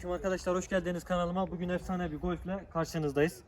Selamünaleyküm arkadaşlar hoş geldiniz kanalıma. Bugün efsane bir golfle karşınızdayız.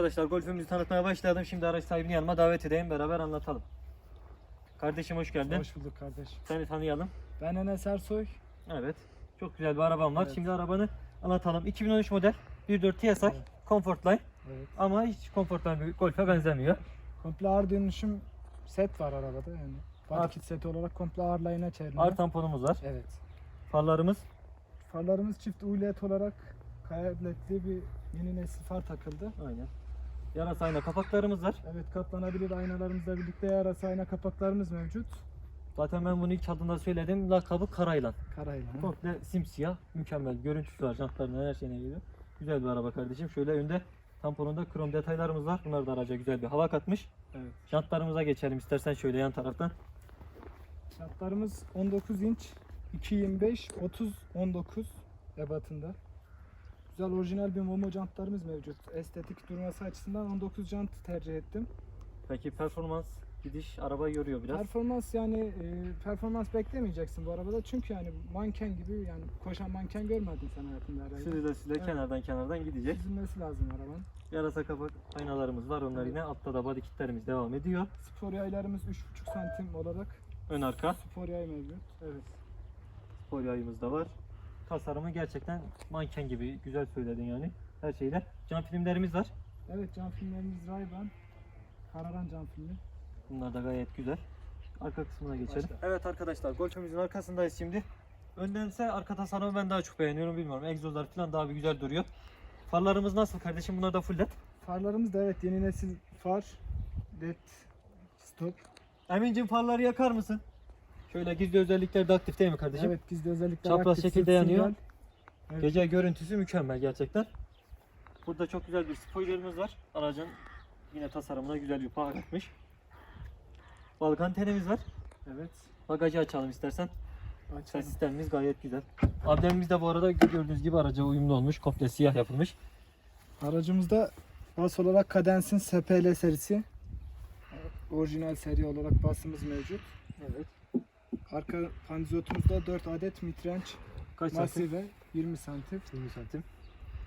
Arkadaşlar golfümüzü tanıtmaya başladım. Şimdi araç sahibini yanıma davet edeyim beraber anlatalım. Kardeşim hoş geldin. Hoş bulduk kardeş. Seni tanıyalım. Ben Enes Ersoy. Evet. Çok güzel bir arabam var. Evet. Şimdi arabanı anlatalım. 2013 model 1.4 TSI Evet. Comfortline Evet. ama hiç Comfortline bir golfe benzemiyor. Komple ağır dönüşüm set var arabada yani. Body kit seti olarak komple ağır line'a çevriliyor. Ağır tamponumuz var. Evet. Farlarımız Farlarımız çift ULED olarak kayakletli bir yeni nesil far takıldı. aynen. Yarasa ayna kapaklarımız var. Evet katlanabilir aynalarımızla birlikte yarasa ayna kapaklarımız mevcut. Zaten ben bunu ilk adında söyledim. Lakabı Karaylan. Karayla. Komple simsiyah, mükemmel. Görüntüsü var, jantlarına her şeyine geliyor. Güzel bir araba kardeşim. Şöyle önde tamponunda krom detaylarımız var. Bunlar da araca güzel bir hava katmış. Evet. Jantlarımıza geçelim istersen şöyle yan taraftan. Şartlarımız 19 inç 2.25 30 19 ebatında. Güzel orijinal bir Momo jantlarımız mevcut. Estetik durması açısından 19 jant tercih ettim. Peki performans, gidiş arabayı yoruyor biraz. Performans yani e, performans beklemeyeceksin bu arabada çünkü yani manken gibi yani koşan manken görmedin sen hayatında herhalde. Süzüle süzüle Evet. kenardan kenardan gidecek. Süzülmesi lazım arabanın. Yarasa kapak aynalarımız var. Onlar yine altta da body kitlerimiz devam ediyor. Spor yaylarımız 3.5 santim olarak Ön arka spor yay mevcut. Evet. spor yayımız da var. Tasarımı gerçekten manken gibi güzel söyledin yani. Her şeyle. Cam filmlerimiz var. Evet cam filmlerimiz Ray-Ban. Kararan cam filmi. Bunlar da gayet güzel. Arka kısmına geçelim. Başla. Evet arkadaşlar golfümüzün arkasındayız şimdi. Öndense arka tasarımı ben daha çok beğeniyorum bilmiyorum. Egzozlar falan daha bir güzel duruyor. Farlarımız nasıl kardeşim? Bunlar da full led. Farlarımız da evet yeni nesil far. LED stop. Emin'cim farları yakar mısın? Şöyle gizli özellikler de aktif değil mi kardeşim? Evet gizli özellikler Çapraz aktif, şekilde yanıyor. Evet. Gece görüntüsü mükemmel gerçekten. Burada çok güzel bir spoilerimiz var. Aracın yine tasarımına güzel bir paha katmış. Balkan tenimiz var. Evet. Bagajı açalım istersen. Ses Açalım. sistemimiz gayet güzel. Amblemimiz de bu arada gördüğünüz gibi araca uyumlu olmuş. Komple siyah yapılmış. Aracımızda bas olarak Cadenz'in SPL serisi. Orijinal seri olarak basımız mevcut. Evet. Arka pandizotumuzda 4 adet midrange Kaç santim? masive 20 santim. 20 santim.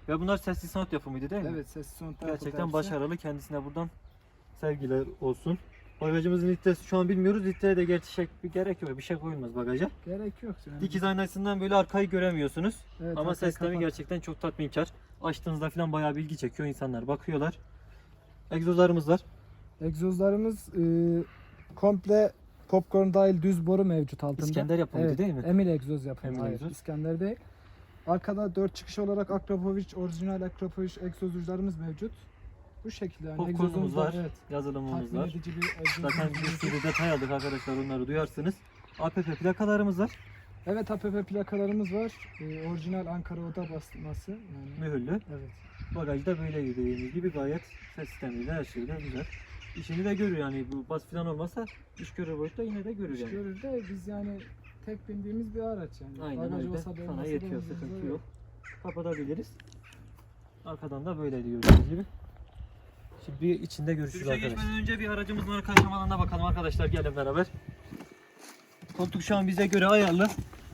Ve bunlar sesli sound yapımıydı değil mi? Evet sessiz son tarafı Gerçekten hepsi. başarılı. Kendisine buradan sevgiler olsun. Bagajımızın litresi şu an bilmiyoruz. Litreye de gerçi şey, bir gerek yok. Bir şey koyulmaz bagaja. Gerek yok. Yani. Dikiz aynasından böyle arkayı göremiyorsunuz. Evet, Ama arkayı ses sistemi kapat- gerçekten çok tatminkar. Açtığınızda falan bayağı bilgi çekiyor insanlar. Bakıyorlar. Egzozlarımız var. Egzozlarımız e, komple popcorn dahil düz boru mevcut altında. İskender yapımıydı evet, değil mi? Emil egzoz yapımı. Emil Hayır, egzoz. İskender değil. Arkada 4 çıkış olarak Akrapovic orijinal Akrapovic egzoz uçlarımız mevcut. Bu şekilde yani egzozumuz var. Evet. Yazılımımız var. edici bir. Zaten bir sürü detay aldık arkadaşlar onları duyarsınız. APP plakalarımız var. Evet APP plakalarımız var. Ee, orijinal Ankara oda basması. Yani. Mühürlü. Evet. Bagajda böyle dediğimiz gibi gayet ses sistemiyle her şeyle güzel. İşini de görür yani bu bas falan olmasa iş görür boyutta yine de görür İş yani. görür de biz yani tek bindiğimiz bir araç yani. Aynen Bagaj öyle. olsa da Sana olmasa da yetiyor umurumuzda sıkıntı yok. Kapatabiliriz. Arkadan da böyle diyor gördüğünüz gibi. Şimdi bir içinde görüşürüz Sürüşe arkadaşlar. geçmeden önce bir aracımızın arka aşamalarına bakalım arkadaşlar gelin beraber. Koltuk şu an bize göre ayarlı.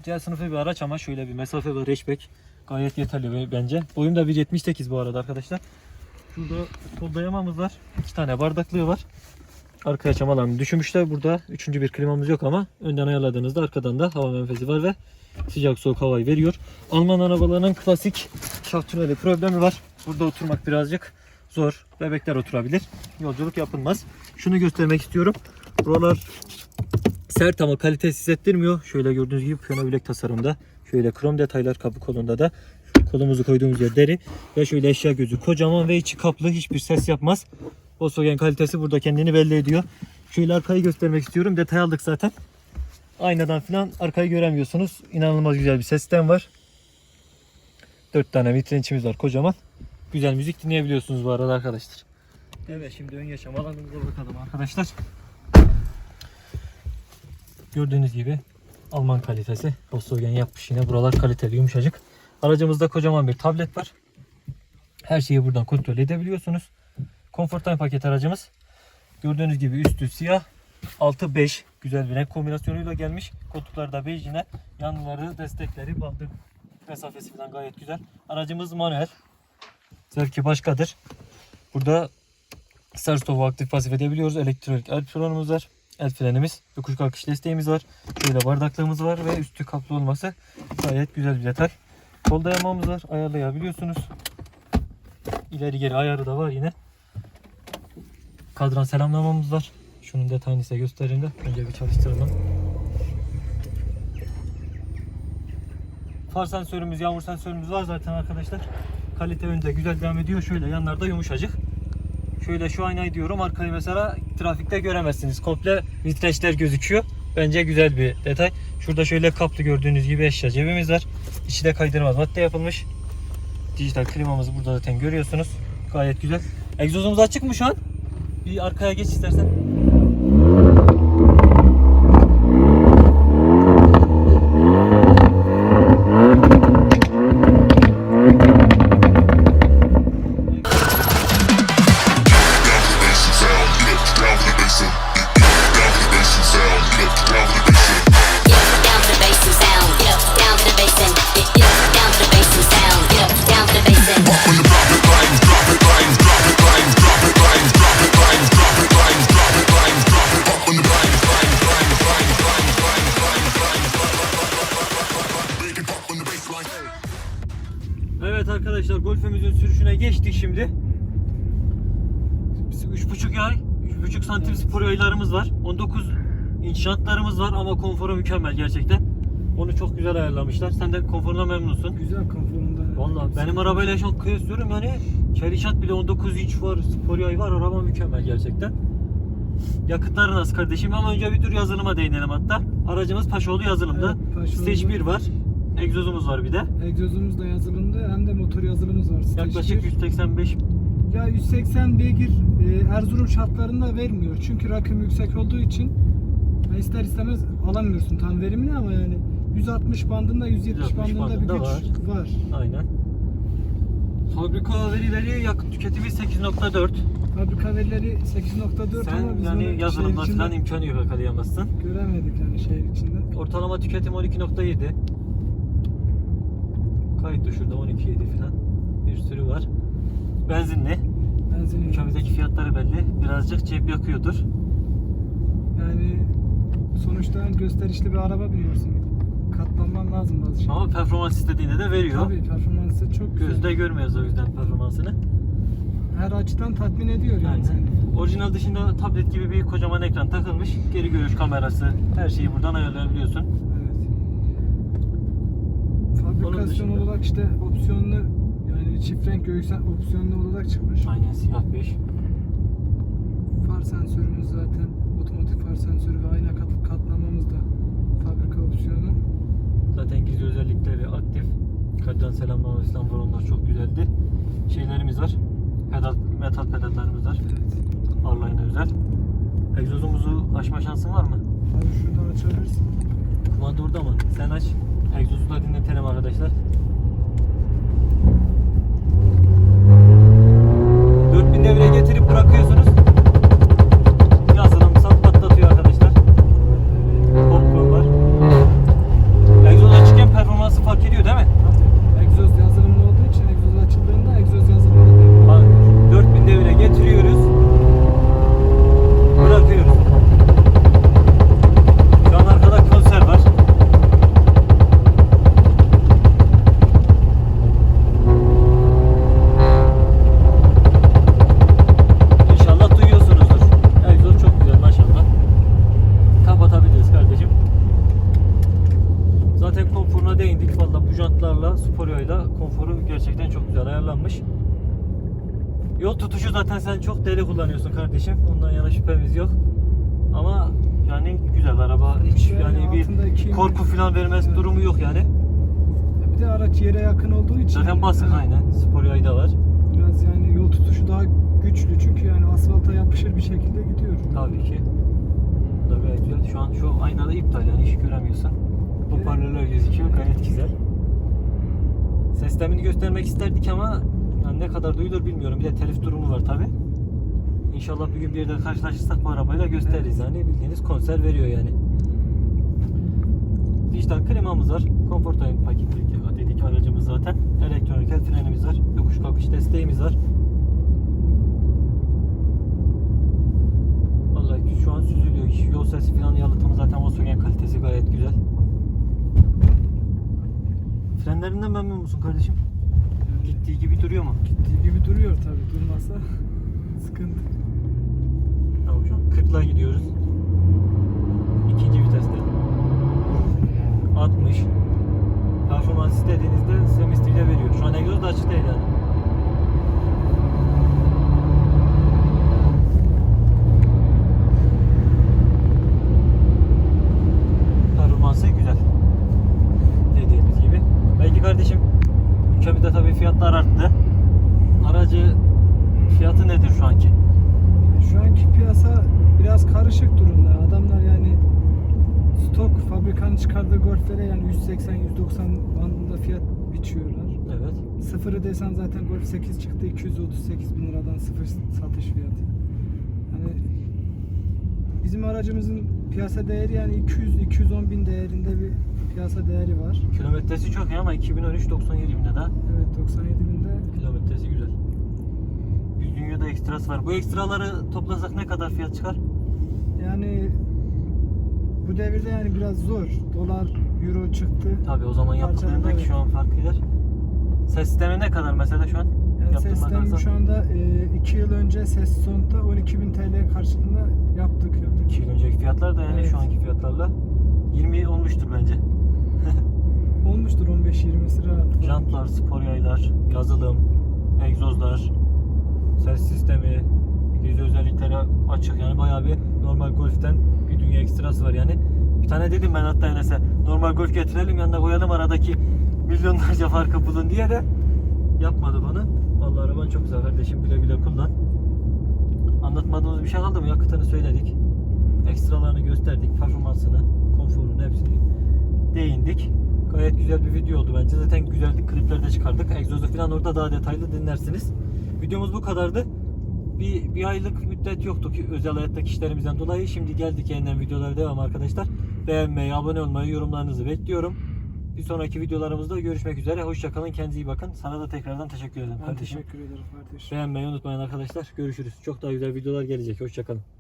C sınıfı bir araç ama şöyle bir mesafe var hatchback. Gayet yeterli be- bence. Boyum da 1.78 bu arada arkadaşlar. Şurada kol dayamamız var. İki tane bardaklığı var. Arka açamalarını düşünmüşler. Burada üçüncü bir klimamız yok ama önden ayarladığınızda arkadan da hava menfezi var ve sıcak soğuk havayı veriyor. Alman arabalarının klasik şaft tüneli problemi var. Burada oturmak birazcık zor. Bebekler oturabilir. Yolculuk yapılmaz. Şunu göstermek istiyorum. Buralar sert ama kalitesiz hissettirmiyor. Şöyle gördüğünüz gibi piyano bilek tasarımda. Şöyle krom detaylar kapı kolunda da. Kolumuzu koyduğumuz yer deri. Ve şöyle eşya gözü kocaman ve içi kaplı hiçbir ses yapmaz. Volkswagen kalitesi burada kendini belli ediyor. Şöyle arkayı göstermek istiyorum. Detay aldık zaten. Aynadan falan arkayı göremiyorsunuz. İnanılmaz güzel bir sistem var. 4 tane vitrin içimiz var kocaman. Güzel müzik dinleyebiliyorsunuz bu arada arkadaşlar. Evet şimdi ön yaşam alanımıza bakalım arkadaşlar. Gördüğünüz gibi Alman kalitesi. Volkswagen yapmış yine. Buralar kaliteli yumuşacık. Aracımızda kocaman bir tablet var. Her şeyi buradan kontrol edebiliyorsunuz. Comfortline paket aracımız. Gördüğünüz gibi üstü siyah. Altı 5. Güzel bir renk kombinasyonuyla gelmiş. Koltukları da bej yine. Yanları, destekleri, bandı mesafesi falan gayet güzel. Aracımız manuel. Zevki başkadır. Burada start stop'u aktif pasif edebiliyoruz. Elektronik el frenimiz var. El frenimiz. Yokuş kalkış desteğimiz var. Şöyle bardaklığımız var ve üstü kaplı olması gayet güzel bir detay. Kol dayamamız var. Ayarlayabiliyorsunuz. İleri geri ayarı da var yine. Kadran selamlamamız var. Şunun detayını size göstereyim de. Önce bir çalıştıralım. Far sensörümüz, yağmur sensörümüz var zaten arkadaşlar. Kalite önde güzel devam ediyor. Şöyle yanlarda yumuşacık. Şöyle şu aynayı diyorum. Arkayı mesela trafikte göremezsiniz. Komple vitreşler gözüküyor. Bence güzel bir detay. Şurada şöyle kaplı gördüğünüz gibi eşya cebimiz var. İçi de kaydırmaz madde yapılmış. Dijital klimamızı burada zaten görüyorsunuz. Gayet güzel. Egzozumuz açık mı şu an? Bir arkaya geç istersen. Evet arkadaşlar golfümüzün sürüşüne geçtik şimdi. Biz 3.5 yay, 3.5 santim spor yaylarımız var. 19 inç jantlarımız var ama konforu mükemmel gerçekten. Onu çok güzel ayarlamışlar. Sen de konforuna memnunsun. Güzel konforunda. Valla benim arabayla şu an kıyaslıyorum yani Çelişat bile 19 inç var, spor yay var, araba mükemmel gerçekten. Yakıtları nasıl kardeşim? Ama önce bir dur yazılıma değinelim hatta. Aracımız Paşaoğlu yazılımda. Evet, Paşaoğlu. Stage 1 var. Egzozumuz var bir de. Egzozumuz da yazılımda hem de motor yazılımız var. Yaklaşık bir. 185 Ya 180 beygir e, Erzurum şartlarında vermiyor. Çünkü rakım yüksek olduğu için ister istemez alamıyorsun tam verimini ama yani 160 bandında 170 160 bandında bir bandında güç var. Aynen. Fabrika verileri yakıt tüketimi 8.4. Fabrika verileri 8.4 ama Sen biz yani şehir falan imkanı yok yakalayamazsın. göremedik yani şehir içinde. Ortalama tüketim 12.7. Kayıtlı şurada 12.7 falan. Bir sürü var. Benzinli. Benzin Ülkemizdeki fiyatları belli. Birazcık cep yakıyordur. yani sonuçta gösterişli bir araba biniyorsun. Katlanman lazım bazı şeyler. Ama performans istediğinde de veriyor. Tabii performansı çok güzel. Gözde görmüyoruz o yüzden performansını. Her açıdan tatmin ediyor yani Aynen. seni. Orijinal dışında tablet gibi bir kocaman ekran takılmış. Geri görüş kamerası. Her şeyi buradan ayarlayabiliyorsun. Dışında- olarak işte opsiyonlu yani çift renk göğüsel opsiyonlu olarak çıkmış. Aynen siyah 5. Far sensörümüz zaten otomatik far sensörü ve ayna kat, katlamamız da fabrika opsiyonu. Zaten gizli özellikleri aktif. Kalpten selamlama falan var onlar çok güzeldi. Şeylerimiz var. Pedal, metal pedallarımız var. Evet. Arline'a özel. Egzozumuzu açma şansın var mı? Abi şuradan açabilirsin. Kumanda orada mı? Sen aç. Egzozu da dinletelim arkadaşlar. 4000 devreye getirip Gerçekten çok güzel ayarlanmış. Yol tutuşu zaten sen çok deli kullanıyorsun kardeşim. Ondan yana şüphemiz yok. Ama yani güzel araba. Hiç yani, yani bir korku falan vermez evet. durumu yok yani. E, bir de araç yere yakın olduğu için. Zaten basın yani, aynen. Spor yayı da var. Biraz yani yol tutuşu daha güçlü çünkü yani asfalta yapışır bir şekilde gidiyor. Tabii ki. Bu da gayet güzel. Şu an şu aynada iptal yani hiç göremiyorsun. Bu evet. paralel gözüküyor gayet güzel. Sistemini göstermek isterdik ama yani ne kadar duyulur bilmiyorum. Bir de telif durumu var tabi. İnşallah bir gün bir yerde karşılaşırsak bu arabayla gösteririz yani. Bildiğiniz konser veriyor yani. Dijital klimamız var. Comfortline paket dedik aracımız zaten. Elektronik el frenimiz var. Yokuş kalkış desteğimiz var. Vallahi şu an süzülüyor. Hiç Yol sesi falan yalıtımı zaten Volkswagen kalitesi gayet güzel. Frenlerinden memnun musun kardeşim? Gittiği gibi duruyor mu? Gittiği gibi duruyor tabii. Durmasa sıkıntı. Tamam an 40'la gidiyoruz. İkinci viteste. 60. Performans istediğinizde size misliyle veriyor. Şu an egzoz da açık değil yani. Performansı güzel. Dediğimiz gibi. Belki kardeşim ülkemizde tabii fiyatlar arttı. Aracı fiyatı nedir şu anki? Şu anki piyasa biraz karışık durumda. Adamlar yani stok fabrikanın çıkardığı golflere yani 180-190 bandında fiyat biçiyorlar. Evet. Sıfırı desen zaten Golf 8 çıktı 238 bin liradan sıfır satış fiyatı. Hani bizim aracımızın piyasa değeri yani 200-210 bin değerinde bir piyasa değeri var. Kilometresi çok ya ama 2013 97 binde daha. Evet 97 binde Kilometresi güzel. Bir dünyada ekstrası var. Bu ekstraları toplasak ne kadar fiyat çıkar? yani bu devirde yani biraz zor. Dolar, euro çıktı. Tabi o zaman evet. şu an fark eder. Ses sistemi ne kadar mesela şu an? Yani Yaptığın sistem bakarsan. şu anda 2 yıl önce ses sonunda 12 bin TL karşılığında yaptık yani. 2 yıl önceki fiyatlar da yani Evet. şu anki fiyatlarla 20 olmuştur bence. Olmuştur 15-20'si rahat. Jantlar, spor yaylar, yazılım, egzozlar, ses sistemi, yüz özellikleri açık yani bayağı bir normal Golf'ten bir dünya ekstrası var yani. Bir tane dedim ben hatta Enes'e normal Golf getirelim yanına koyalım aradaki milyonlarca farkı bulun diye de yapmadı bunu. Vallahi araban çok güzel kardeşim güle güle kullan. Anlatmadığımız bir şey kaldı mı? Yakıtını söyledik. Ekstralarını gösterdik. Performansını, konforunu hepsini değindik. Gayet güzel bir video oldu bence. Zaten güzel klipler de çıkardık. Egzozu falan orada daha detaylı dinlersiniz. Videomuz bu kadardı. Bir, bir aylık müddet yoktu ki özel hayattaki işlerimizden dolayı. Şimdi geldik yeniden videolara devam arkadaşlar. Beğenmeyi, abone olmayı, yorumlarınızı bekliyorum. Bir sonraki videolarımızda görüşmek üzere. Hoşçakalın, kendinize iyi bakın. Sana da tekrardan teşekkür ederim Ben kardeşim. teşekkür ederim kardeşim. Beğenmeyi unutmayın arkadaşlar. Görüşürüz. Çok daha güzel videolar gelecek. Hoşçakalın.